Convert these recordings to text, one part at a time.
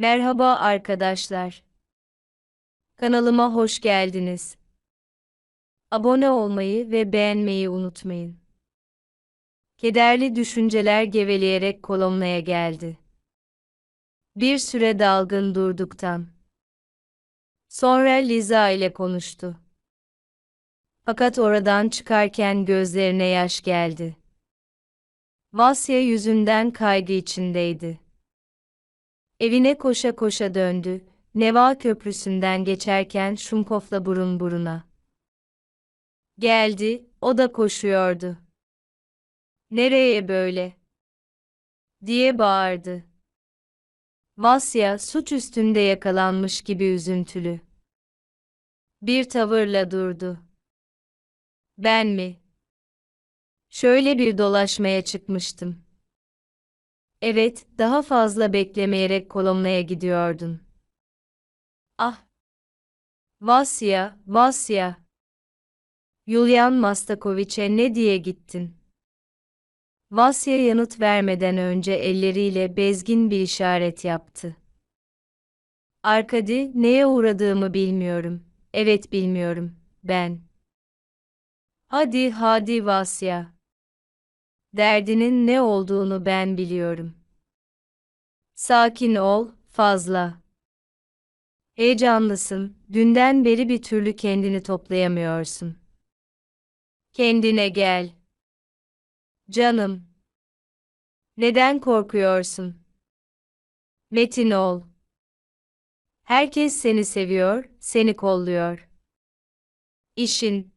Merhaba arkadaşlar. Kanalıma hoş geldiniz. Abone olmayı ve beğenmeyi unutmayın. Kederli düşünceler geveleyerek kolomnaya geldi. Bir süre dalgın durduktan. Sonra Liza ile konuştu. Fakat oradan çıkarken gözlerine yaş geldi. Vasya yüzünden kaygı içindeydi. Evine koşa koşa döndü, Neva Köprüsü'nden geçerken Şumkof'la burun buruna. Geldi, o da koşuyordu. Nereye böyle? diye bağırdı. Vasya suç üstünde yakalanmış gibi üzüntülü. Bir tavırla durdu. Ben mi? Şöyle bir dolaşmaya çıkmıştım. Evet, daha fazla beklemeyerek Kolomna'ya gidiyordun. Ah! Vasya, Vasya! Yulian Mastakoviç'e ne diye gittin? Vasya yanıt vermeden önce elleriyle bezgin bir işaret yaptı. Arkadi, neye uğradığımı bilmiyorum. Evet bilmiyorum, ben. Hadi hadi Vasya. Derdinin ne olduğunu ben biliyorum. Sakin ol, fazla. Heyecanlısın, dünden beri bir türlü kendini toplayamıyorsun. Kendine gel. Canım. Neden korkuyorsun? Metin ol. Herkes seni seviyor, seni kolluyor. İşin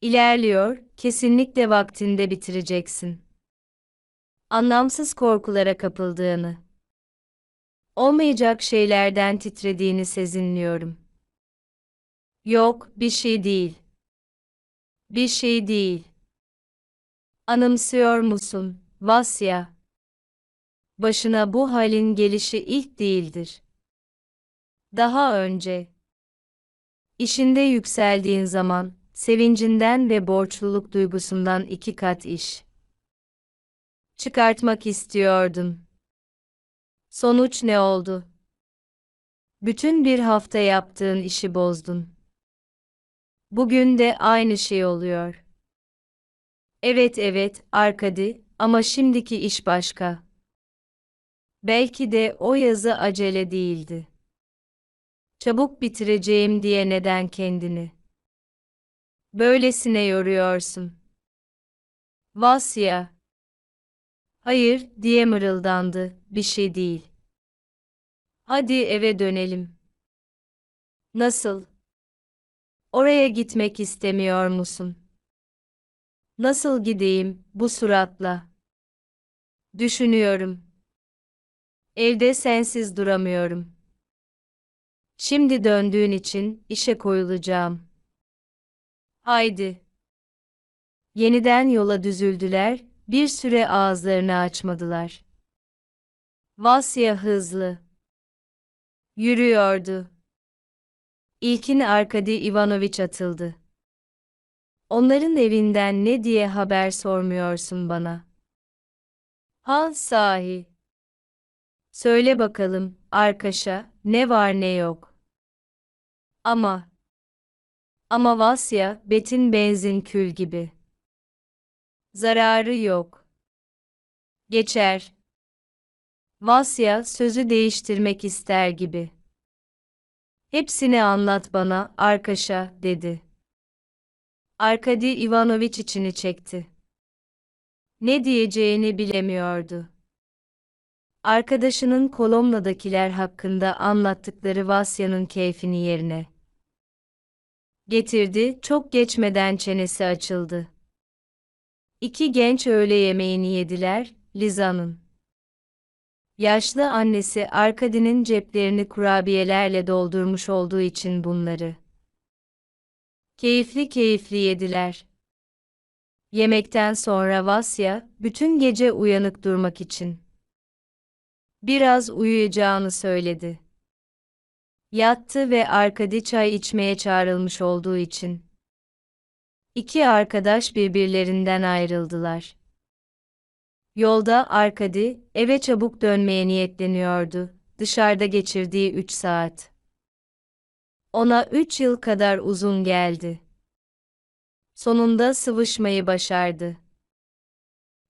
ilerliyor, kesinlikle vaktinde bitireceksin. Anlamsız korkulara kapıldığını, olmayacak şeylerden titrediğini sezinliyorum. Yok, bir şey değil. Bir şey değil. Anımsıyor musun, Vasya? Başına bu halin gelişi ilk değildir. Daha önce, işinde yükseldiğin zaman, sevincinden ve borçluluk duygusundan iki kat iş çıkartmak istiyordun. Sonuç ne oldu? Bütün bir hafta yaptığın işi bozdun. Bugün de aynı şey oluyor. Evet evet, Arkadi, ama şimdiki iş başka. Belki de o yazı acele değildi. Çabuk bitireceğim diye neden kendini böylesine yoruyorsun? Vasya. Hayır, diye mırıldandı, bir şey değil. Hadi eve dönelim. Nasıl? Oraya gitmek istemiyor musun? Nasıl gideyim, bu suratla? Düşünüyorum. Evde sensiz duramıyorum. Şimdi döndüğün için işe koyulacağım. Haydi. Yeniden yola düzüldüler, bir süre ağızlarını açmadılar. Vasya hızlı. Yürüyordu. İlkin Arkadi Ivanoviç atıldı. Onların evinden ne diye haber sormuyorsun bana? Ha sahi. Söyle bakalım, Arkaşa, ne var ne yok. Ama. Ama Vasya, betin benzin kül gibi. Zararı yok. Geçer. Vasya sözü değiştirmek ister gibi. Hepsini anlat bana, Arkaşa, dedi. Arkadi Ivanoviç içini çekti. Ne diyeceğini bilemiyordu. Arkadaşının Kolomna'dakiler hakkında anlattıkları Vasya'nın keyfini yerine getirdi, çok geçmeden çenesi açıldı. İki genç öğle yemeğini yediler, Liza'nın. Yaşlı annesi Arkadi'nin ceplerini kurabiyelerle doldurmuş olduğu için bunları. Keyifli keyifli yediler. Yemekten sonra Vasya, bütün gece uyanık durmak için. Biraz uyuyacağını söyledi. Yattı ve Arkadi çay içmeye çağrılmış olduğu için. İki arkadaş birbirlerinden ayrıldılar. Yolda Arkadi, eve çabuk dönmeye niyetleniyordu. dışarıda geçirdiği üç saat. Ona üç yıl kadar uzun geldi. Sonunda sıvışmayı başardı.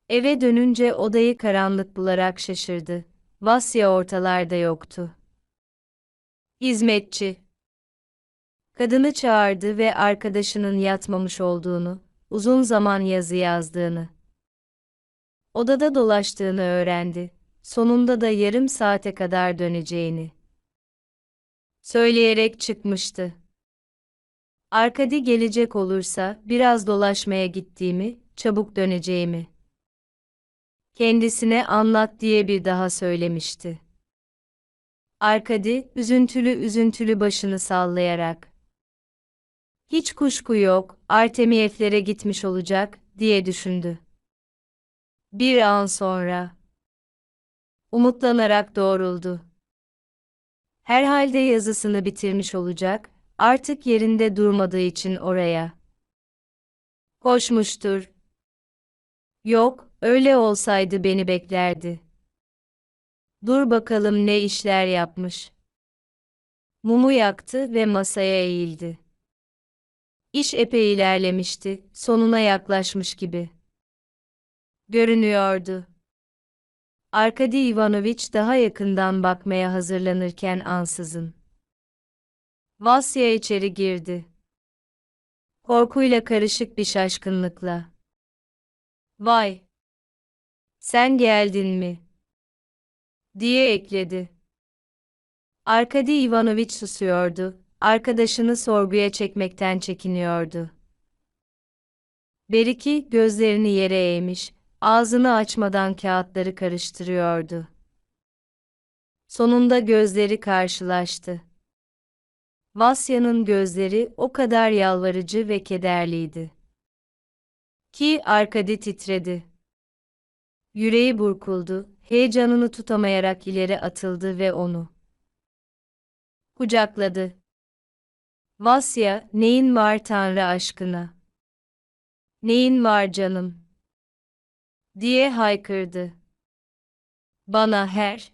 Eve dönünce odayı karanlık bularak şaşırdı. Vasya ortalarda yoktu. Hizmetçi. Kadını çağırdı ve arkadaşının yatmamış olduğunu, uzun zaman yazı yazdığını, odada dolaştığını öğrendi. Sonunda da yarım saate kadar döneceğini söyleyerek çıkmıştı. Arkadi gelecek olursa biraz dolaşmaya gittiğimi, çabuk döneceğimi kendisine anlat diye bir daha söylemişti. Arkadi, üzüntülü üzüntülü başını sallayarak. Hiç kuşku yok, Artemiyevlere gitmiş olacak, diye düşündü. Bir an sonra. Umutlanarak doğruldu. Herhalde yazısını bitirmiş olacak, artık yerinde durmadığı için oraya. Koşmuştur. Yok, öyle olsaydı beni beklerdi. Dur bakalım ne işler yapmış. Mumu yaktı ve masaya eğildi. İş epey ilerlemişti, sonuna yaklaşmış gibi. Görünüyordu. Arkadi Ivanoviç daha yakından bakmaya hazırlanırken ansızın. Vasya içeri girdi. Korkuyla karışık bir şaşkınlıkla. Vay! Sen geldin mi? Diye ekledi. Arkadi Ivanoviç susuyordu, arkadaşını sorguya çekmekten çekiniyordu. Beriki gözlerini yere eğmiş, ağzını açmadan kağıtları karıştırıyordu. Sonunda gözleri karşılaştı. Vasya'nın gözleri o kadar yalvarıcı ve kederliydi. Ki Arkadi titredi. Yüreği burkuldu, heyecanını tutamayarak ileri atıldı ve onu kucakladı. Vasya, neyin var Tanrı aşkına? Neyin var canım? diye haykırdı. Bana her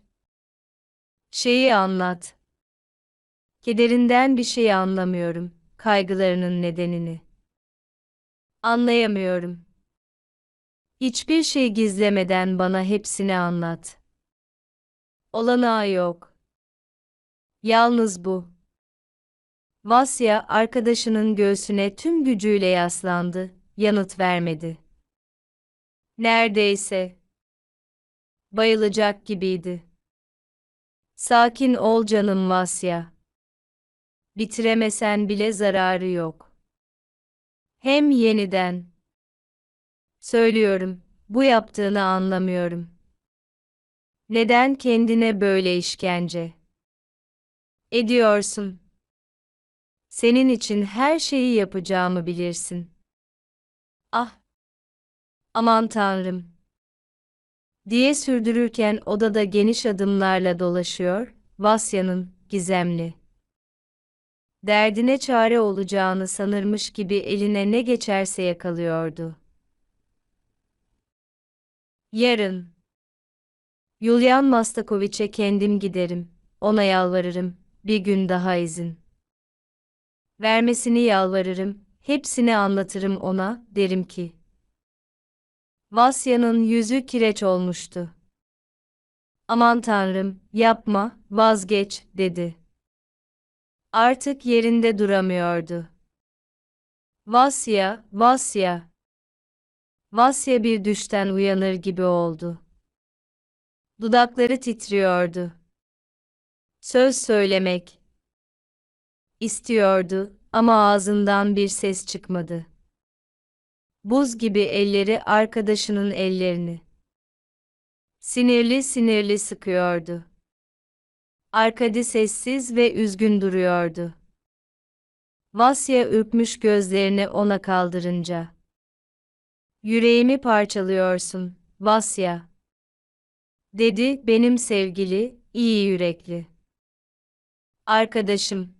şeyi anlat. Kederinden bir şey anlamıyorum, kaygılarının nedenini. Anlayamıyorum. Hiçbir şey gizlemeden bana hepsini anlat. Olanağı yok. Yalnız bu. Vasya arkadaşının göğsüne tüm gücüyle yaslandı, yanıt vermedi. Neredeyse. Bayılacak gibiydi. Sakin ol canım Vasya. Bitiremesen bile zararı yok. Hem yeniden. Söylüyorum, bu yaptığını anlamıyorum. Neden kendine böyle işkence ediyorsun? Senin için her şeyi yapacağımı bilirsin. Ah! Aman tanrım! diye sürdürürken odada geniş adımlarla dolaşıyor, Vasya'nın, gizemli. Derdine çare olacağını sanırmış gibi eline ne geçerse yakalıyordu. Yarın. Yulian Mastakoviç'e kendim giderim, ona yalvarırım, bir gün daha izin. Vermesini yalvarırım, hepsini anlatırım ona, derim ki. Vasya'nın yüzü kireç olmuştu. Aman tanrım, yapma, vazgeç, dedi. Artık yerinde duramıyordu. Vasya, Vasya. Vasya bir düşten uyanır gibi oldu. Dudakları titriyordu. Söz söylemek istiyordu ama ağzından bir ses çıkmadı. Buz gibi elleri arkadaşının ellerini sinirli sinirli sıkıyordu. Arkadi sessiz ve üzgün duruyordu. Vasya ürkmüş gözlerini ona kaldırınca. Yüreğimi parçalıyorsun, Vasya. Dedi benim sevgili, iyi yürekli. Arkadaşım.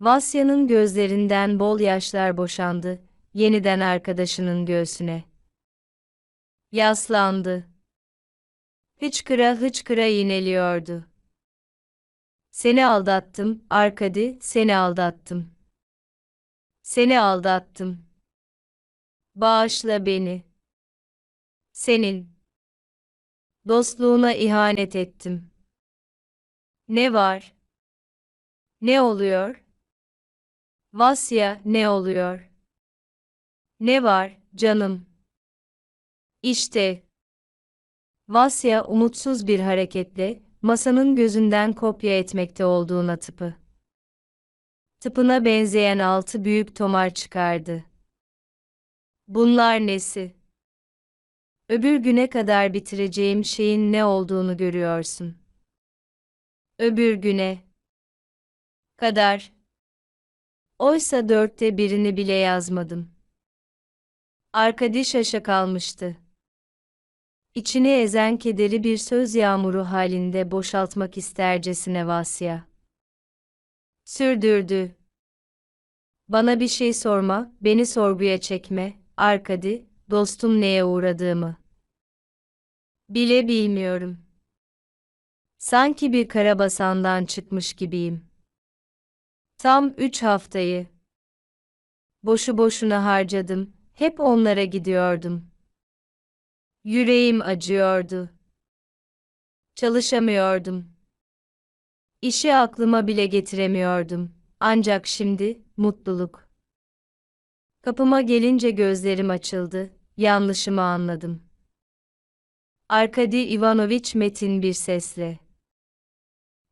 Vasya'nın gözlerinden bol yaşlar boşandı, yeniden arkadaşının göğsüne. Yaslandı. Hıçkıra hıçkıra ineliyordu. Seni aldattım, Arkadi, seni aldattım. Seni aldattım. Bağışla beni. Senin dostluğuna ihanet ettim. Ne var? Ne oluyor? Vasya, ne oluyor? Ne var, canım? İşte. Vasya umutsuz bir hareketle, masanın gözünden kopya etmekte olduğuna tıpı. Tıpına benzeyen altı büyük tomar çıkardı. Bunlar nesi? Öbür güne kadar bitireceğim şeyin ne olduğunu görüyorsun. Öbür güne kadar. Oysa dörtte birini bile yazmadım. Arkadi şaşa kalmıştı. İçini ezen kederi bir söz yağmuru halinde boşaltmak istercesine Vasya. Sürdürdü. Bana bir şey sorma, beni sorguya çekme, Arkadi, dostum neye uğradığımı. Bile bilmiyorum. Sanki bir karabasandan çıkmış gibiyim. Tam üç haftayı. Boşu boşuna harcadım, hep onlara gidiyordum. Yüreğim acıyordu. Çalışamıyordum. İşi aklıma bile getiremiyordum. Ancak şimdi, mutluluk. Kapıma gelince gözlerim açıldı, yanlışımı anladım. Arkadi Ivanoviç metin bir sesle.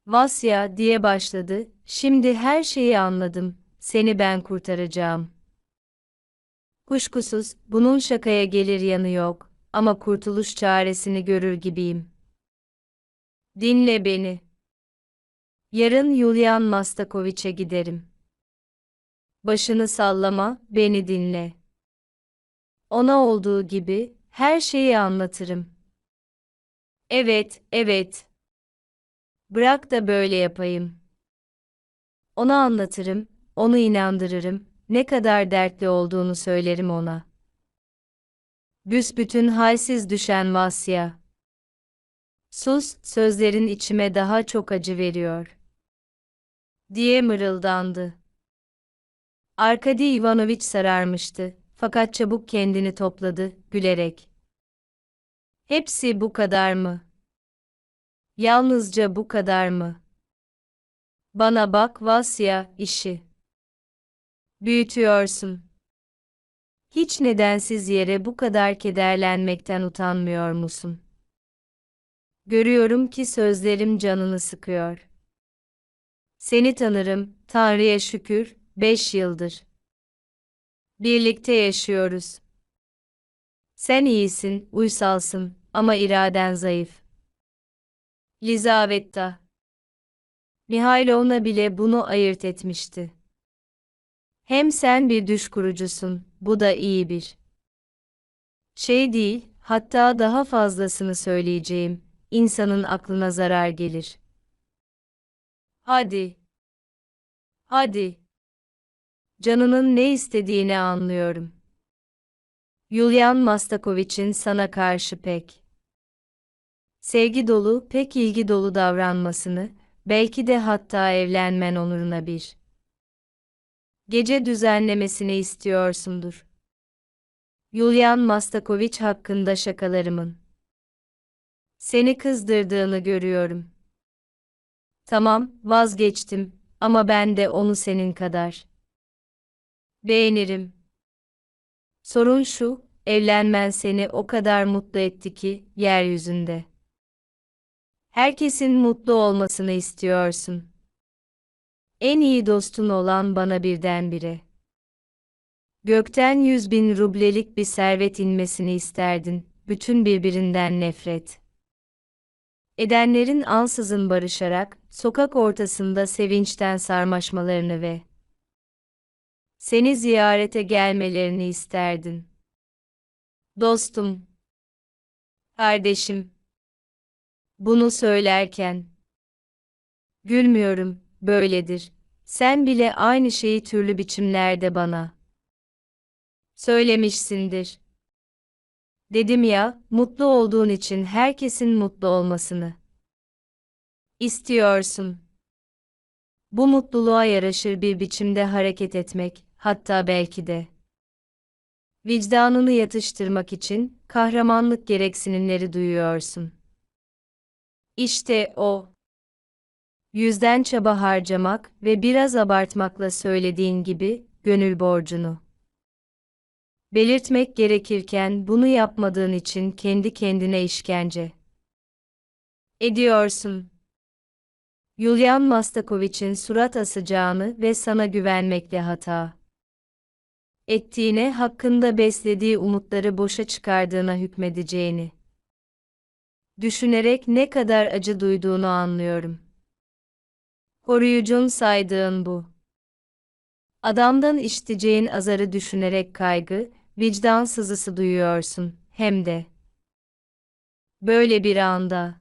Vasya diye başladı, şimdi her şeyi anladım, seni ben kurtaracağım. Kuşkusuz, bunun şakaya gelir yanı yok, ama kurtuluş çaresini görür gibiyim. Dinle beni. Yarın Yulian Mastakoviç'e giderim. Başını sallama, beni dinle. Ona olduğu gibi, her şeyi anlatırım. Evet, evet. Bırak da böyle yapayım. Ona anlatırım, onu inandırırım, ne kadar dertli olduğunu söylerim ona. Büsbütün halsiz düşen Vasya. Sus, sözlerin içime daha çok acı veriyor. Diye mırıldandı. Arkadi Ivanoviç sararmıştı, fakat çabuk kendini topladı, gülerek. Hepsi bu kadar mı? Yalnızca bu kadar mı? Bana bak Vasya, işi. Büyütüyorsun. Hiç nedensiz yere bu kadar kederlenmekten utanmıyor musun? Görüyorum ki sözlerim canını sıkıyor. Seni tanırım, Tanrı'ya şükür, beş yıldır. Birlikte yaşıyoruz. Sen iyisin, uysalsın ama iraden zayıf. Lizaveta. Mihailovna bile bunu ayırt etmişti. Hem sen bir düş kurucusun, bu da iyi bir şey değil, hatta daha fazlasını söyleyeceğim, insanın aklına zarar gelir. Hadi. Hadi. Canının ne istediğini anlıyorum. Yulian Mastakoviç'in sana karşı pek sevgi dolu, pek ilgi dolu davranmasını, belki de hatta evlenmen onuruna bir gece düzenlemesini istiyorsundur. Yulian Mastakoviç hakkında şakalarımın seni kızdırdığını görüyorum. Tamam, vazgeçtim ama ben de onu senin kadar beğenirim. Sorun şu, evlenmen seni o kadar mutlu etti ki yeryüzünde. Herkesin mutlu olmasını istiyorsun. En iyi dostun olan bana birdenbire. Gökten yüz bin rublelik bir servet inmesini isterdin, bütün birbirinden nefret. Edenlerin ansızın barışarak, sokak ortasında sevinçten sarmaşmalarını ve seni ziyarete gelmelerini isterdin. Dostum, kardeşim, bunu söylerken gülmüyorum, böyledir. Sen bile aynı şeyi türlü biçimlerde bana söylemişsindir. Dedim ya, mutlu olduğun için herkesin mutlu olmasını istiyorsun. Bu mutluluğa yaraşır bir biçimde hareket etmek, hatta belki de vicdanını yatıştırmak için kahramanlık gereksinimleri duyuyorsun. İşte o. Yüzden çaba harcamak ve biraz abartmakla söylediğin gibi gönül borcunu belirtmek gerekirken bunu yapmadığın için kendi kendine işkence ediyorsun. Yulian Mastakovich'in surat asacağını ve sana güvenmekle hata ettiğine hakkında beslediği umutları boşa çıkardığına hükmedeceğini düşünerek ne kadar acı duyduğunu anlıyorum. Koruyucun saydığın bu. Adamdan işiteceğin azarı düşünerek kaygı, vicdan sızısı duyuyorsun, hem de. Böyle bir anda.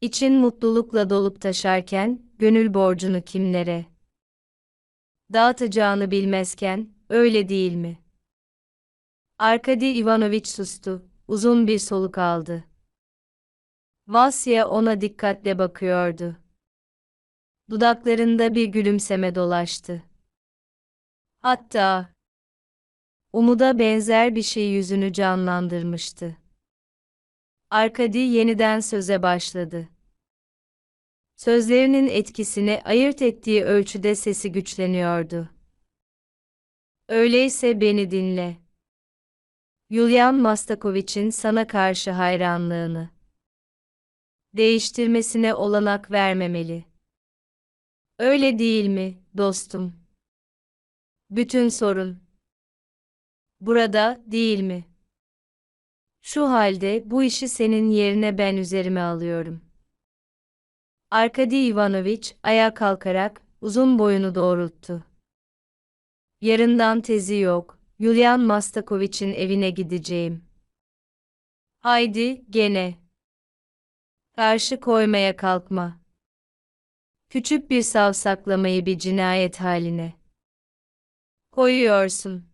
İçin mutlulukla dolup taşarken, gönül borcunu kimlere dağıtacağını bilmezken, öyle değil mi? Arkadi Ivanoviç sustu, uzun bir soluk aldı. Vasya ona dikkatle bakıyordu. Dudaklarında bir gülümseme dolaştı. Hatta umuda benzer bir şey yüzünü canlandırmıştı. Arkadi yeniden söze başladı. Sözlerinin etkisini ayırt ettiği ölçüde sesi güçleniyordu. Öyleyse beni dinle. Yulian Mastakovich'in sana karşı hayranlığını değiştirmesine olanak vermemeli. Öyle değil mi, dostum? Bütün sorun burada değil mi? Şu halde bu işi senin yerine ben üzerime alıyorum. Arkadi Ivanoviç ayağa kalkarak uzun boyunu doğrulttu. Yarından tezi yok. Yulian Mastakoviç'in evine gideceğim. Haydi, gene. Karşı koymaya kalkma. Küçük bir savsaklamayı bir cinayet haline koyuyorsun.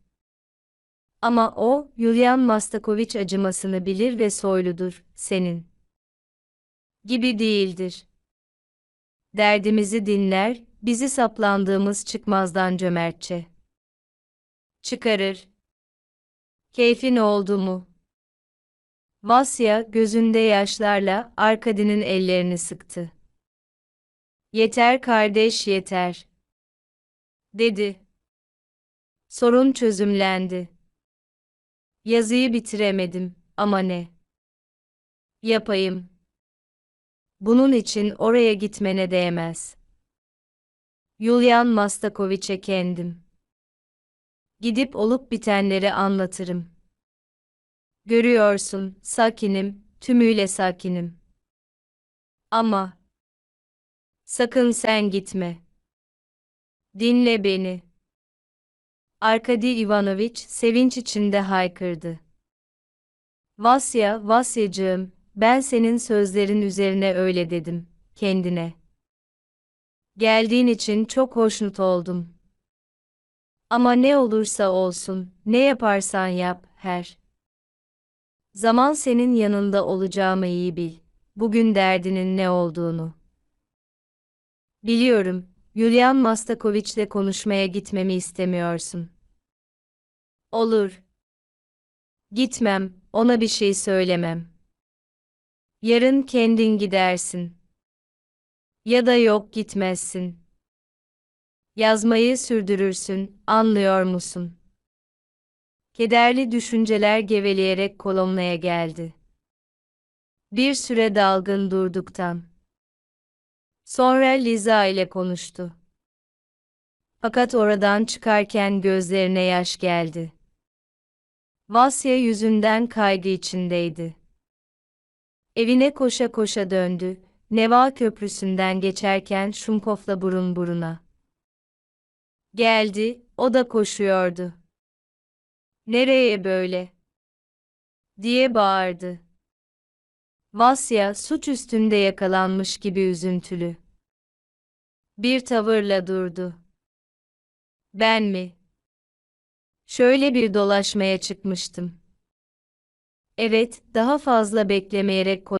Ama o, Yulian Mastakoviç acımasını bilir ve soyludur, senin gibi değildir. Derdimizi dinler, bizi saplandığımız çıkmazdan cömertçe çıkarır. Keyfin oldu mu? Vasya gözünde yaşlarla Arkadi'nin ellerini sıktı. Yeter kardeş yeter. Dedi. Sorun çözümlendi. Yazıyı bitiremedim ama ne? Yapayım. Bunun için oraya gitmene değmez. Yulian Mastakoviç'e kendim. Gidip olup bitenleri anlatırım. Görüyorsun, sakinim, tümüyle sakinim. Ama sakın sen gitme. Dinle beni. Arkadi Ivanoviç sevinç içinde haykırdı. Vasya, Vasyacığım, ben senin sözlerin üzerine öyle dedim, kendine. Geldiğin için çok hoşnut oldum. Ama ne olursa olsun, ne yaparsan yap, her. Zaman senin yanında olacağımı iyi bil. Bugün derdinin ne olduğunu. Biliyorum, Yulian Mastakoviç'le konuşmaya gitmemi istemiyorsun. Olur. Gitmem, ona bir şey söylemem. Yarın kendin gidersin. Ya da yok gitmezsin. Yazmayı sürdürürsün, anlıyor musun? Kederli düşünceler geveleyerek kolomnaya geldi. Bir süre dalgın durduktan. Sonra Liza ile konuştu. Fakat oradan çıkarken gözlerine yaş geldi. Vasya yüzünden kaygı içindeydi. Evine koşa koşa döndü, Neva Köprüsü'nden geçerken Şumkov'la burun buruna. Geldi, o da koşuyordu. Nereye böyle? diye bağırdı. Vasya suç üstünde yakalanmış gibi üzüntülü. Bir tavırla durdu. Ben mi? Şöyle bir dolaşmaya çıkmıştım. Evet, daha fazla beklemeyerek